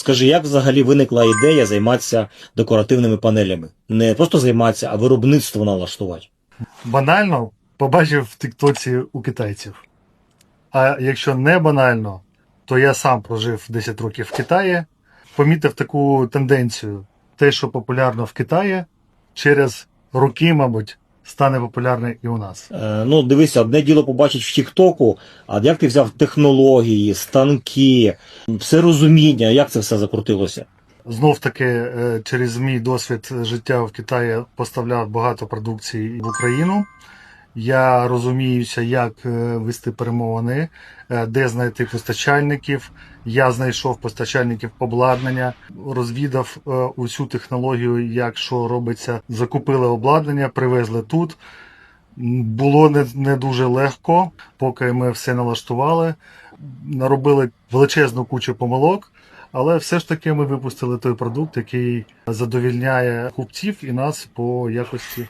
Скажи, як взагалі виникла ідея займатися декоративними панелями? Не просто займатися, а виробництво налаштувати. Банально побачив в Тіктоці у китайців. А якщо не банально, то я сам прожив 10 років в Китаї, помітив таку тенденцію. Те, що популярно в Китаї, через роки, мабуть, стане популярне і у нас. Е, ну, дивися, одне діло побачить в Тіктоку, а як ти взяв технології, станки, все розуміння, як це все закрутилося? Знов таки, е, через мій досвід життя в Китаї поставляв багато продукції в Україну. Я розуміюся, як е, вести перемовини, е, де знайти постачальників. Я знайшов постачальників обладнання, розвідав е, усю технологію, як що робиться. Закупили обладнання, привезли тут. Було не, не дуже легко, поки ми все налаштували. Наробили величезну кучу помилок. Але все ж таки ми випустили той продукт, який задовільняє купців і нас по якості